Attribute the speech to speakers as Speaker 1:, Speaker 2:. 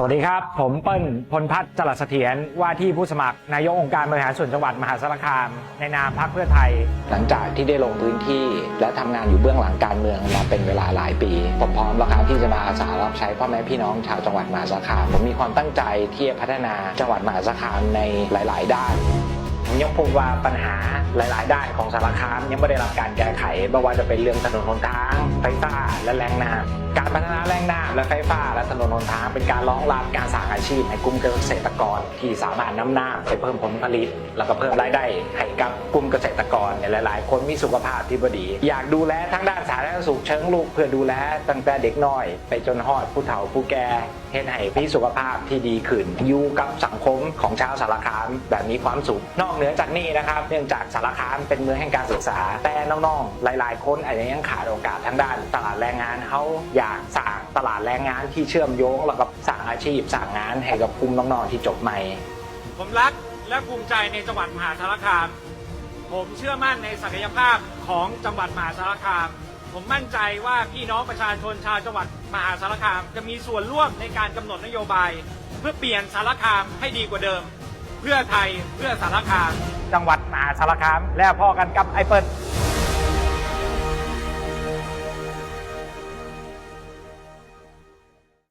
Speaker 1: สวัสดีครับ ผมเปิ้ลพลพัฒน์จรัสเสถียรว่าที่ผู้สมัครนายกองค์การบริหารส่วนจังหวัดมหาสารคาม ในนามพรรคเพื่อไทย
Speaker 2: หลังจากที่ได้ลงพื้นที่และทำงานอยู่เบื้องหลังการเมืองมาเป็นเวลาหลายปี ผมพร้อมแล้วครับที่จะมาอาสารับใช้พ่อแม่พี่น้องชาวจังหวัดมหาสารคาม ผมมีความตั้งใจที่จะพัฒนาจังหวัดมหาสารคามในหลาย ๆ ด้าน
Speaker 1: ยังพบว่าปัญหาหลาย ๆ ด้านของสารคามยังไม่ได้รับการแก้ไขไม่ว่าจะเป็นเรื่องถนนหนทาง ไฟฟ้าและแรงน้ำการพัฒนาแรงน้ำและไฟฟ้าและถนนหนทางเป็นการรองรับการสร้างอาชีพให้กลุ่มเกษตรกร ที่สามารถนำน้ำไปเพิ่มผลผลิต แล้วก็เพิ่มรายได้ให้กับกลุ่มเกษตรกร เนี่ยหลาย ๆ คนมีสุขภาพที่ดี อยากดูแลทั้งด้านสาธารณสุขเชิงลุกเพื่อดูแลตั้งแต่เด็กน้อย ไปจนฮอดผู้เฒ่าผู้แก่เฮ็ดให้พี่สุขภาพที่ดีขึ้น อยู่กับสังคมของชาวสารคามแบบมีความสุข นอกเหนือจากนี้นะครับ เนื่องจากสารคามเป็นเมืองแห่งการศึกษา แต่น้องๆ หลาย ๆ คนอาจจะยังขาดโอกาสทางด้านตลาดแรงงานเขาอยากสร้างตลาดแรงงานที่เชื่อมโยงแล้วก็สร้างอาชีพสร้างงานให้กับกลุ่มน้องๆที่จบใหม่
Speaker 3: ผมรักและภูมิใจในจังหวัดมหาสารคาม ผมเชื่อมั่นในศักยภาพของจังหวัดมหาสารคาม ผมมั่นใจว่าพี่น้องประชาชนชาวจังหวัดมหาสารคาม จะมีส่วนร่วมในการกำหนดนโยบาย เพื่อเปลี่ยนสารคามให้ดีกว่าเดิม เพื่อไทยเพื่อสารคาม
Speaker 1: จังหวัดมหาสารคาม และพ่อกันกับไอเปิล